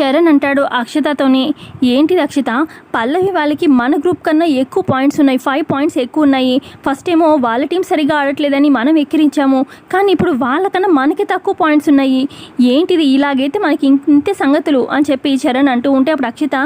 చరణ్ అంటాడు అక్షతతోని. ఏంటిది అక్షిత పల్లవి వాళ్ళకి మన గ్రూప్ కన్నా ఎక్కువ పాయింట్స్ ఉన్నాయి. ఫైవ్ పాయింట్స్ ఎక్కువ ఉన్నాయి. ఫస్ట్ ఏమో వాళ్ళ టీం సరిగా ఆడట్లేదని మనం ఎక్కిరించాము. కానీ ఇప్పుడు వాళ్ళకన్నా మనకి తక్కువ పాయింట్స్ ఉన్నాయి. ఏంటిది? ఇలాగైతే మనకి ఇంతే సంగతులు అని చెప్పి చరణ్ అంటూ ఉంటే అప్పుడు అక్షిత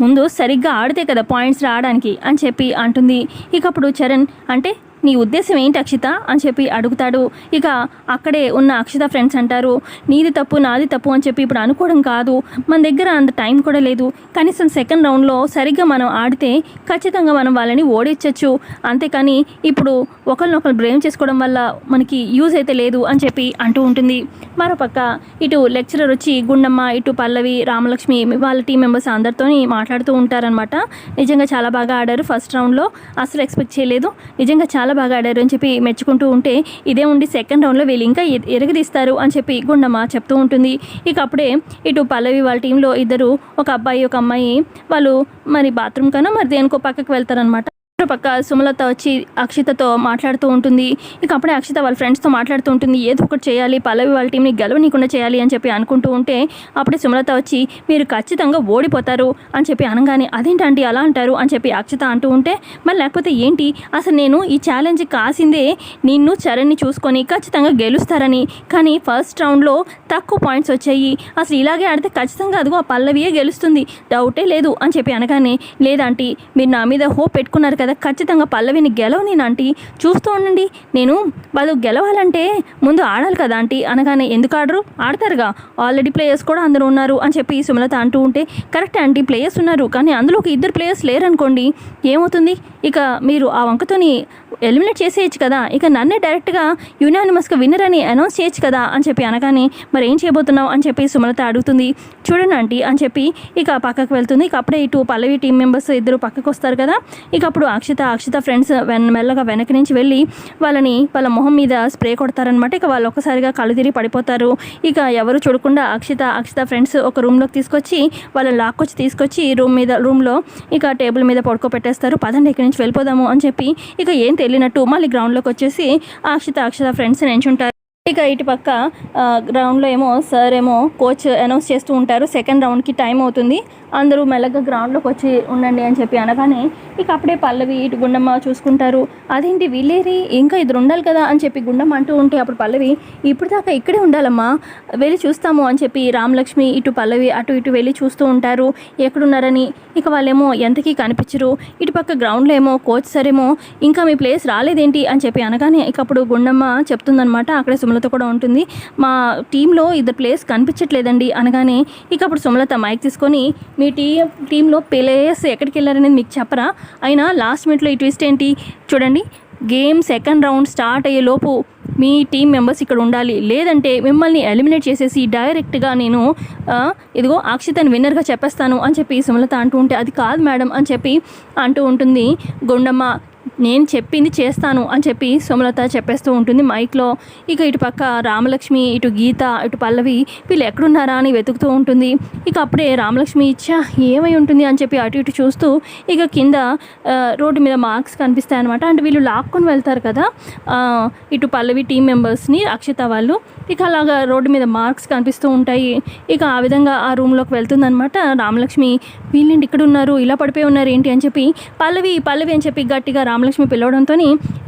ముందు సరిగ్గా ఆడితే కదా పాయింట్స్ రావడానికి అని చెప్పి అంటుంది. ఇక అప్పుడు చరణ్ అంటే నీ ఉద్దేశం ఏంటి అక్షిత అని చెప్పి అడుగుతాడు. ఇక అక్కడే ఉన్న అక్షిత ఫ్రెండ్స్ అంటారు నీది తప్పు నాది తప్పు అని చెప్పి ఇప్పుడు అనుకోవడం కాదు. మన దగ్గర అంత టైం కూడా లేదు. కనీసం సెకండ్ రౌండ్లో సరిగ్గా మనం ఆడితే ఖచ్చితంగా మనం వాళ్ళని ఓడించవచ్చు అంతేకాని ఇప్పుడు ఒకరినొకరు బ్లేమ్ చేసుకోవడం వల్ల మనకి యూజ్ అయితే లేదు అని చెప్పి అంటూ ఉంటుంది. మరోపక్క ఇటు లెక్చరర్ వచ్చి గుండమ్మ ఇటు పల్లవి రామలక్ష్మి వాళ్ళ టీం మెంబర్స్ అందరితో మాట్లాడుతూ ఉంటారనమాట నిజంగా చాలా బాగా ఆడారు ఫస్ట్ రౌండ్లో. అసలు ఎక్స్పెక్ట్ చేయలేదు. నిజంగా చాలా బాగా ఆడారు అని చెప్పి మెచ్చుకుంటూ ఉంటే ఇదే ఉండి సెకండ్ రౌండ్లో వీళ్ళు ఇంకా ఎరగదీస్తారు అని చెప్పి గుండమ్మ చెప్తూ ఉంటుంది. ఇక అప్పుడే ఇటు పల్లవి వాళ్ళ టీంలో ఇద్దరు ఒక అబ్బాయి ఒక అమ్మాయి వాళ్ళు మరి బాత్రూమ్ కన్నా మరి దేనికో పక్కకు వెళ్తారనమాట పక్క సుమలత వచ్చి అక్షితతో మాట్లాడుతూ ఉంటుంది. ఇక అప్పుడే అక్షిత వాళ్ళ ఫ్రెండ్స్తో మాట్లాడుతూ ఉంటుంది. ఏదో ఒకటి చేయాలి పల్లవి వాళ్ళ టీంని గెలవనీయకుండా చేయాలి అని చెప్పి అనుకుంటూ ఉంటే అప్పుడే సుమలత వచ్చి మీరు ఖచ్చితంగా ఓడిపోతారు అని చెప్పి అనగానే అదేంటండి అలా అంటారు? అని చెప్పి అక్షిత అంటూ ఉంటే మరి లేకపోతే ఏంటి? అసలు నేను ఈ ఛాలెంజ్ కాసిందే నిన్ను చరణ్ని చూసుకొని ఖచ్చితంగా గెలుస్తారని. కానీ ఫస్ట్ రౌండ్లో తక్కువ పాయింట్స్ వచ్చాయి. అసలు ఇలాగే ఆడితే ఖచ్చితంగా అదిగో ఆ పల్లవియే గెలుస్తుంది. డౌటే లేదు అని చెప్పి అనగానే లేదంటే మీరు నా మీద హోప్ పెట్టుకున్నారు కదా ఖచ్చితంగా పల్లవిని గెలవని ఆంటీ. చూస్తూ ఉండండి. నేను వాళ్ళు గెలవాలంటే ముందు ఆడాలి కదా ఆంటీ. అనగానే ఎందుకు ఆడరు? ఆడతారుగా. ఆల్రెడీ ప్లేయర్స్ కూడా అందరూ ఉన్నారు అని చెప్పి సుమలత అంటూ ఉంటే కరెక్ట్ ఆంటీ ప్లేయర్స్ ఉన్నారు. కానీ అందులో ఒక ఇద్దరు ప్లేయర్స్ లేరనుకోండి ఏమవుతుంది? ఇక మీరు ఆ వంకతోని ఎలిమినేట్ చేసేయచ్చు కదా. ఇక నన్నే డైరెక్ట్గా యునానిమస్గా విన్నర్ అని అనౌన్స్ చేయొచ్చు కదా అని చెప్పి అనగానే మరి ఏం చేయబోతున్నావు? అని చెప్పి సుమలత అడుగుతుంది. చూడండి ఆంటీ అని చెప్పి ఇక పక్కకు వెళ్తుంది. ఇక అప్పుడే ఇటు పల్లవి టీం మెంబర్స్ ఇద్దరు పక్కకు వస్తారు కదా. ఇక అప్పుడు అక్షిత అక్షిత ఫ్రెండ్స్ వెన్ మెల్లగా వెనక నుంచి వెళ్ళి వాళ్ళని వాళ్ళ మొహం మీద స్ప్రే కొడతారనమాట ఇక వాళ్ళు ఒక్కసారిగా కళ్ళు తిరిగి పడిపోతారు. ఇక ఎవరు చూడకుండా అక్షిత అక్షిత ఫ్రెండ్స్ ఒక రూమ్లోకి తీసుకొచ్చి వాళ్ళని లాక్కొచ్చి తీసుకొచ్చి రూమ్ మీద రూమ్లో ఇక టేబుల్ మీద పడుకోబెట్టేస్తారు. పదండి ఇక్కడి నుంచి వెళ్ళిపోదాము అని చెప్పి ఇక ఏం తెలియనట్టు మళ్ళీ గ్రౌండ్లోకి వచ్చేసి అక్షిత అక్షిత ఫ్రెండ్స్ నించుంటారు. ఇక ఇటు పక్క గ్రౌండ్లో ఏమో సార్ ఏమో కోచ్ అనౌన్స్ చేస్తూ ఉంటారు. సెకండ్ రౌండ్కి టైం అవుతుంది. అందరూ మెల్లగా గ్రౌండ్లోకి వచ్చి ఉండండి అని చెప్పి అనగానే ఇక అప్పుడే పల్లవి ఇటు గుండమ్మ చూసుకుంటారు. అదేంటి వీళ్ళేరి? ఇంకా ఇద్దరు ఉండాలి కదా? అని చెప్పి గుండమ్మ అంటూ ఉంటే అప్పుడు పల్లవి ఇప్పుడు దాకా ఇక్కడే ఉండాలమ్మా. వెళ్ళి చూస్తాము అని చెప్పి రామలక్ష్మి ఇటు పల్లవి అటు ఇటు వెళ్ళి చూస్తూ ఉంటారు. ఎక్కడున్నారని? ఇక వాళ్ళేమో ఎంతకీ కనిపించరు. ఇటు పక్క గ్రౌండ్లో ఏమో కోచ్ సరేమో ఇంకా మీ ప్లేస్ రాలేదేంటి? అని చెప్పి అనగానే ఇక అప్పుడు గుండమ్మ చెప్తుందనమాట అక్కడే సుమలత కూడా ఉంటుంది. మా టీంలో ఇద్దరు ప్లేస్ కనిపించట్లేదండి అనగానే ఇక అప్పుడు సుమలత మైక్ తీసుకొని మీ టీ టీంలో ప్లేయర్స్ ఎక్కడికి వెళ్ళారనేది మీకు చెప్పరా? అయినా లాస్ట్ మినిట్లో ఈ ట్విస్ట్ ఏంటి? చూడండి గేమ్ సెకండ్ రౌండ్ స్టార్ట్ అయ్యే లోపు మీ టీం మెంబర్స్ ఇక్కడ ఉండాలి. లేదంటే మిమ్మల్ని ఎలిమినేట్ చేసేసి డైరెక్ట్గా నేను ఇదిగో అక్షితని విన్నర్గా చెప్పేస్తాను అని చెప్పి సుమలత అంటూ ఉంటే అది కాదు మేడం అని చెప్పి అంటూ ఉంటుంది. గుండమ్మ నేను చెప్పింది చేస్తాను అని చెప్పి సుమలత చెప్పేస్తూ ఉంటుంది మైక్లో. ఇక ఇటు పక్క రామలక్ష్మి ఇటు గీత ఇటు పల్లవి వీళ్ళు ఎక్కడున్నారా అని వెతుకుతూ ఉంటుంది. ఇక అప్పుడే రామలక్ష్మి ఇచ్చా ఏమై ఉంటుంది? అని చెప్పి అటు ఇటు చూస్తూ ఇక కింద రోడ్డు మీద మార్క్స్ కనిపిస్తాయి అనమాట అంటే వీళ్ళు లాక్కొని వెళ్తారు కదా ఇటు పల్లవి టీం మెంబర్స్ని అక్షిత వాళ్ళు. ఇక అలాగా రోడ్డు మీద మార్క్స్ కనిపిస్తూ ఉంటాయి. ఇక ఆ విధంగా ఆ రూమ్లోకి వెళ్తుందనమాట రామలక్ష్మి. వీళ్ళేంటి ఇక్కడ ఉన్నారు ఇలా పడిపోయి ఉన్నారు ఏంటి? అని చెప్పి పల్లవి పల్లవి అని చెప్పి గట్టిగా రామలక్ష్మి పిలవడంతో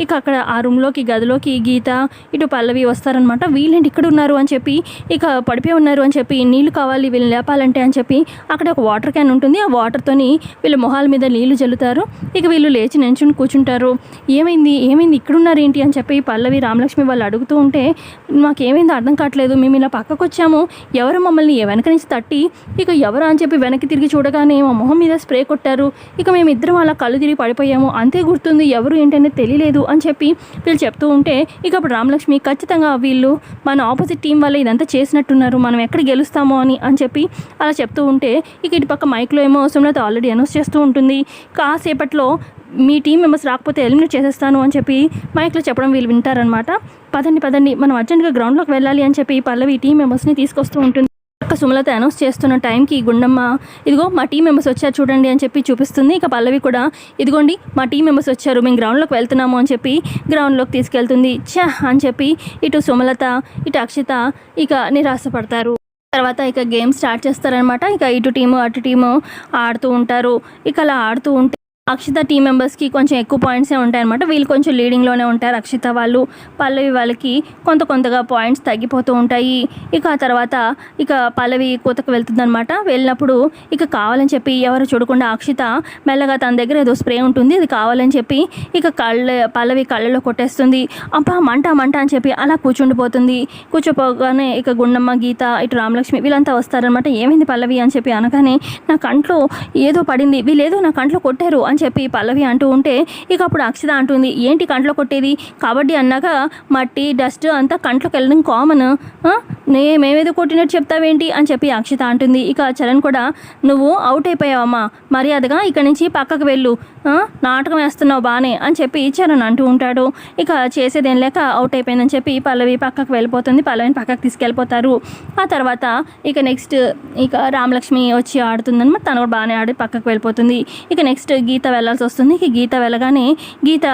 ఇక అక్కడ ఆ రూమ్లోకి గదిలోకి గీత ఇటు పల్లవి వస్తారనమాట వీళ్ళేంటి ఇక్కడ ఉన్నారు అని చెప్పి ఇక పడిపోయి ఉన్నారు అని చెప్పి నీళ్ళు కావాలి వీళ్ళు లేపాలంటే అని చెప్పి అక్కడ ఒక వాటర్ క్యాన్ ఉంటుంది. ఆ వాటర్తోని వీళ్ళ మొహాల మీద నీళ్ళు జల్లుతారు. ఇక వీళ్ళు లేచి నించుని కూర్చుంటారు. ఏమైంది? ఏమైంది? ఇక్కడ ఉన్నారు ఏంటి? అని చెప్పి పల్లవి రామలక్ష్మి వాళ్ళు అడుగుతూ ఉంటే మాకేమైంది అర్థం కావట్లేదు. మేము ఇలా పక్కకు వచ్చాము. ఎవరు మమ్మల్ని వెనక నుంచి తట్టి ఇక ఎవరు అని చెప్పి వెనక్కి తిరిగి చూడగానే మా మొహం మీద స్ప్రే కొట్టారు. ఇక మేము ఇద్దరం అలా కళ్ళు తిరిగి పడిపోయాము. అంతే గుర్తుంది. ఎవరు ఏంటనేది తెలియలేదు అని చెప్పి వీళ్ళు చెప్తూ ఉంటే ఇక అప్పుడు రామలక్ష్మి ఖచ్చితంగా వీళ్ళు మన ఆపోజిట్ టీం వల్ల ఇదంతా చేసినట్టున్నారు మనం ఎక్కడ గెలుస్తామో అని అని చెప్పి అలా చెప్తూ ఉంటే ఇక ఇటు పక్క మైక్లో ఏమో సుమలత ఆల్రెడీ అనౌన్స్ చేస్తూ ఉంటుంది. కాసేపట్లో మీ టీం మెంబర్స్ రాకపోతే ఎలిమినేట్ చేసేస్తాను అని చెప్పి మైక్లో చెప్పడం వీళ్ళు వింటారనమాట పదండి పదండి మనం అర్జెంట్గా గ్రౌండ్లోకి వెళ్ళాలి అని చెప్పి పల్లవి టీం మెంబర్స్ని తీసుకొస్తూ ఉంటుంది. సుమలత అనౌన్స్ చేస్తున్న టైంకి గుండమ్మ ఇదిగో మా టీం మెంబర్స్ వచ్చారు చూడండి అని చెప్పి చూపిస్తుంది. ఇక పల్లవి కూడా ఇదిగోండి మా టీం మెంబర్స్ వచ్చారు మేము గ్రౌండ్లోకి వెళ్తున్నాము అని చెప్పి గ్రౌండ్లోకి తీసుకెళ్తుంది. ఛా అని చెప్పి ఇటు సుమలత ఇటు అక్షిత ఇక నిరాశపడతారు. తర్వాత ఇక గేమ్ స్టార్ట్ చేస్తారనమాట ఇక ఇటు టీము అటు టీము ఆడుతూ ఉంటారు. ఇక అలా ఆడుతూ ఉంటే అక్షిత టీం మెంబర్స్కి కొంచెం ఎక్కువ పాయింట్సే ఉంటాయన్నమాట. వీళ్ళు కొంచెం లీడింగ్లోనే ఉంటారు. అక్షిత వాళ్ళు పల్లవి వాళ్ళకి కొంత కొంతగా పాయింట్స్ తగ్గిపోతూ ఉంటాయి. ఇక ఆ తర్వాత ఇక పల్లవి కూతకు వెళ్తుందనమాట వెళ్ళినప్పుడు ఇక కావాలని చెప్పి ఎవరు చూడకుండా అక్షిత మెల్లగా తన దగ్గర ఏదో స్ప్రే ఉంటుంది అది కావాలని చెప్పి ఇక కళ్ళ పల్లవి కళ్ళలో కొట్టేస్తుంది. అబ్బా మంట మంట అని చెప్పి అలా కూర్చుండిపోతుంది. కూర్చోపోగానే ఇక గుండమ్మ గీత ఇటు రామలక్ష్మి వీళ్ళంతా వస్తారనమాట ఏమైంది పల్లవి అని చెప్పి అనగానే నా కంట్లో ఏదో పడింది. వీళ్ళేదో నా కంట్లో కొట్టారు అని చెప్పి పల్లవి అంటూ ఉంటే ఇక అప్పుడు అక్షిత అంటుంది ఏంటి కంట్లో కొట్టేది? కబడ్డీ అన్నాక మట్టి డస్ట్ అంతా కంట్లోకి వెళ్ళడం కామన్ నే మేమేదో కొట్టినట్టు చెప్తావేంటి? అని చెప్పి అక్షిత అంటుంది. ఇక చరణ్ కూడా నువ్వు అవుట్ అయిపోయావమ్మా. మర్యాదగా ఇక్కడి నుంచి పక్కకు వెళ్ళు. నాటకం వేస్తున్నావు బాగానే అని చెప్పి చరణ్ అంటూ ఉంటాడు. ఇక చేసేదేం లేక అవుట్ అయిపోయిందని చెప్పి పల్లవి పక్కకు వెళ్ళిపోతుంది. పల్లవిని పక్కకు తీసుకెళ్ళిపోతారు. ఆ తర్వాత ఇక నెక్స్ట్ ఇక రామలక్ష్మి వచ్చి ఆడుతుందన్నమాట. తను కూడా బాగానే ఆడి పక్కకు వెళ్ళిపోతుంది. ఇక నెక్స్ట్ గీత వెళ్ళాల్సి వస్తుంది. ఇక గీత వెళ్ళగానే గీత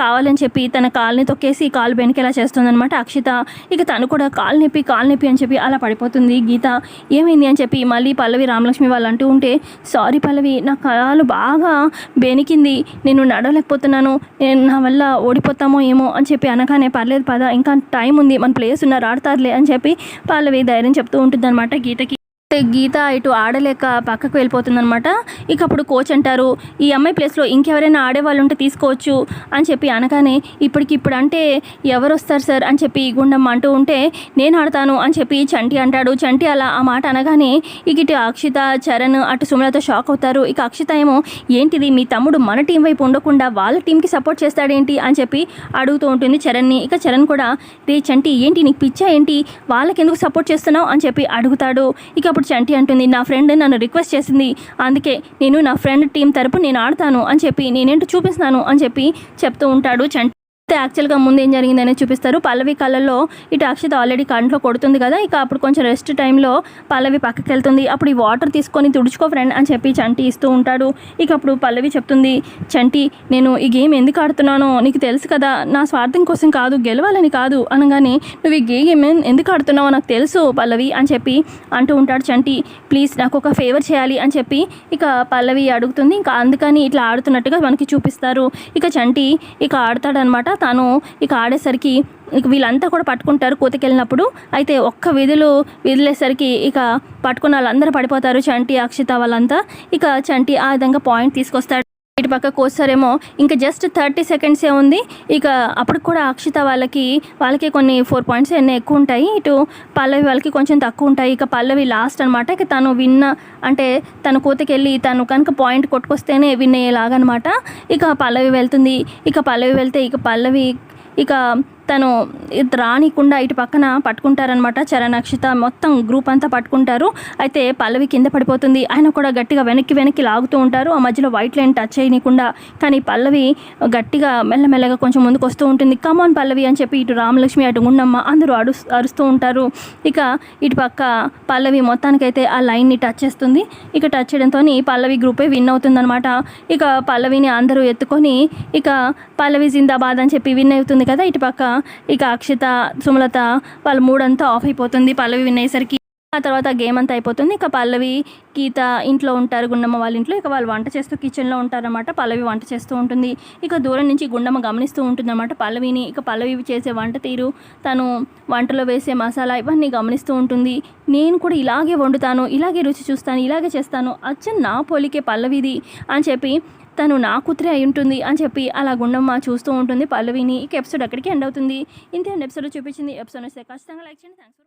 కావాలని చెప్పి తన కాల్ని తొక్కేసి కాలు బెనికేలా చేస్తుందనమాట అక్షిత. ఇక తను కూడా కాలు నొప్పి కాలు నొప్పి అని చెప్పి అలా పడిపోతుంది. గీత ఏమైంది అని చెప్పి మళ్ళీ పల్లవి రామలక్ష్మి వాళ్ళు అంటూ ఉంటే సారీ పల్లవి నా కాలు బాగా బెనికింది. నేను నడవలేకపోతున్నాను. నేను నా వల్ల ఓడిపోతామో ఏమో అని చెప్పి అనగానే పర్లేదు పద ఇంకా టైం ఉంది. మన ప్లేయర్స్ ఉన్నారు ఆడతారులే అని చెప్పి పల్లవి ధైర్యం చెప్తూ ఉంటుంది గీతకి. గీత ఇటు ఆడలేక పక్కకు వెళ్ళిపోతుందనమాట ఇక అప్పుడు కోచ్ అంటారు ఈ అమ్మాయి ప్లేస్లో ఇంకెవరైనా ఆడేవాళ్ళు ఉంటే తీసుకోవచ్చు అని చెప్పి అనగానే ఇప్పటికిప్పుడు అంటే ఎవరు వస్తారు సార్? అని చెప్పి గుండమ్మ అంటూ ఉంటే నేను ఆడతాను అని చెప్పి చంటి అంటాడు. చంటి అలా ఆ మాట అనగానే ఇక ఇటు అక్షిత చరణ్ అటు సుమలతో షాక్ అవుతారు. ఇక అక్షిత ఏమో ఏంటిది మీ తమ్ముడు మన టీం వైపు ఉండకుండా వాళ్ళ టీంకి సపోర్ట్ చేస్తాడేంటి? అని చెప్పి అడుగుతూ ఉంటుంది చరణ్ని. ఇక చరణ్ కూడా రే చంటి ఏంటి నీకు పిచ్చా ఏంటి? వాళ్ళకి ఎందుకు సపోర్ట్ చేస్తున్నావు? అని చెప్పి అడుగుతాడు. ఇక అప్పుడు చంటి అంటుంది నా ఫ్రెండ్ నన్ను రిక్వెస్ట్ చేసింది. అందుకే నేను నా ఫ్రెండ్ టీం తరపు నేను ఆడతాను అని చెప్పి నేనేంటో చూపిస్తాను అని చెప్పి చెప్తూ ఉంటాడు చంటి అయితే యాక్చువల్గా ముందు ఏం జరిగిందనే చూపిస్తారు. పల్లవి కళ్ళల్లో ఇటు అక్షిత ఆల్రెడీ కంట్లో కొడుతుంది కదా ఇక అప్పుడు కొంచెం రెస్ట్ టైంలో పల్లవి పక్కకి వెళ్తుంది. అప్పుడు ఈ వాటర్ తీసుకొని తుడుచుకో ఫ్రెండ్ అని చెప్పి చంటి ఇస్తూ ఉంటాడు. ఇక అప్పుడు పల్లవి చెప్తుంది చంటి నేను ఈ గేమ్ ఎందుకు ఆడుతున్నానో నీకు తెలుసు కదా నా స్వార్థం కోసం కాదు గెలవాలని కాదు అనగానే నువ్వు ఈ గేమ్ ఎందుకు ఆడుతున్నావో నాకు తెలుసు పల్లవి అని చెప్పి అంటూ ఉంటాడు చంటి. ప్లీజ్ నాకు ఒక ఫేవర్ చేయాలి అని చెప్పి ఇక పల్లవి అడుగుతుంది. ఇంకా అందుకని ఇట్లా ఆడుతున్నట్టుగా మనకి చూపిస్తారు. ఇక చంటి ఇక ఆడతాడనమాట. తను ఇక ఆడేసరికి ఇక వీళ్ళంతా కూడా పట్టుకుంటారు కూతకెళ్ళినప్పుడు. అయితే ఒక్క విధులు విదిలేసరికి ఇక పట్టుకున్న వాళ్ళందరూ పడిపోతారు చంటి అక్షిత వాళ్ళంతా. ఇక చంటి ఆ విధంగా పాయింట్ తీసుకొస్తాడు. ఇటు పక్క కోసారేమో ఇంకా జస్ట్ థర్టీ సెకండ్సే ఉంది. ఇక అప్పుడు కూడా అక్షిత వాళ్ళకి వాళ్ళకి కొన్ని ఫోర్ పాయింట్స్ ఎన్నో ఎక్కువ ఉంటాయి. ఇటు పల్లవి వాళ్ళకి కొంచెం తక్కువ ఉంటాయి. ఇక పల్లవి లాస్ట్ అనమాట ఇక తను విన్న అంటే తను కూతకెళ్ళి తను కనుక పాయింట్ కొట్టుకొస్తేనే విన్ అయ్యేలాగనమాట ఇక పల్లవి వెళ్తుంది. ఇక పల్లవి వెళ్తే ఇక పల్లవి ఇక తను ఇది రానికుండా ఇటు పక్కన పట్టుకుంటారనమాట చరణక్షిత మొత్తం గ్రూప్ అంతా పట్టుకుంటారు. అయితే పల్లవి కింద పడిపోతుంది. ఆయన కూడా గట్టిగా వెనక్కి వెనక్కి లాగుతూ ఉంటారు. ఆ మధ్యలో వైట్ లైన్ టచ్ చేయనీయకుండా. కానీ పల్లవి గట్టిగా మెల్లమెల్లగా కొంచెం ముందుకు వస్తూ ఉంటుంది. కమాన్ పల్లవి అని చెప్పి ఇటు రామలక్ష్మి అటు గుండమ్మ అందరూ అడు అరుస్తూ ఉంటారు. ఇక ఇటు పక్క పల్లవి మొత్తానికైతే ఆ లైన్ని టచ్ చేస్తుంది. ఇక టచ్ చేయడంతో పల్లవి గ్రూపే విన్ అవుతుందనమాట ఇక పల్లవిని అందరూ ఎత్తుకొని ఇక పల్లవి జిందాబాద్ అని చెప్పి విన్ అవుతుంది కదా ఇటు పక్క. ఇక అక్షిత సుమలత వాళ్ళ మూడంతా ఆఫ్ అయిపోతుంది. పల్లవి వినేసరికి ఆ తర్వాత గేమ్ అంతా అయిపోతుంది. ఇక పల్లవి గీత ఇంట్లో ఉంటారు. గుండమ్మ వాళ్ళ ఇంట్లో ఇక వాళ్ళు వంట చేస్తూ కిచెన్లో ఉంటారనమాట పల్లవి వంట చేస్తూ ఉంటుంది. ఇక దూరం నుంచి గుండమ్మ గమనిస్తూ ఉంటుందన్నమాట. పల్లవిని ఇక పల్లవి చేసే వంట తీరు తను వంటలో వేసే మసాలా ఇవన్నీ గమనిస్తూ ఉంటుంది. నేను కూడా ఇలాగే వండుతాను ఇలాగే రుచి చూస్తాను ఇలాగే చేస్తాను. అచ్చ నా పోలికే పల్లవిది అని చెప్పి తను నా కూతురే అయి ఉంటుంది అని చెప్పి అలా గుండమ్మ చూస్తూ ఉంటుంది. పల్లవిని ఇక ఎపిసోడ్ అక్కడికి ఎండ్ అవుతుంది. ఇంతే ఎపిసోడ్ చూపించింది. ఎపిసోడ్ వస్తే ఖచ్చితంగా లైక్ చేయండి. థ్యాంక్స్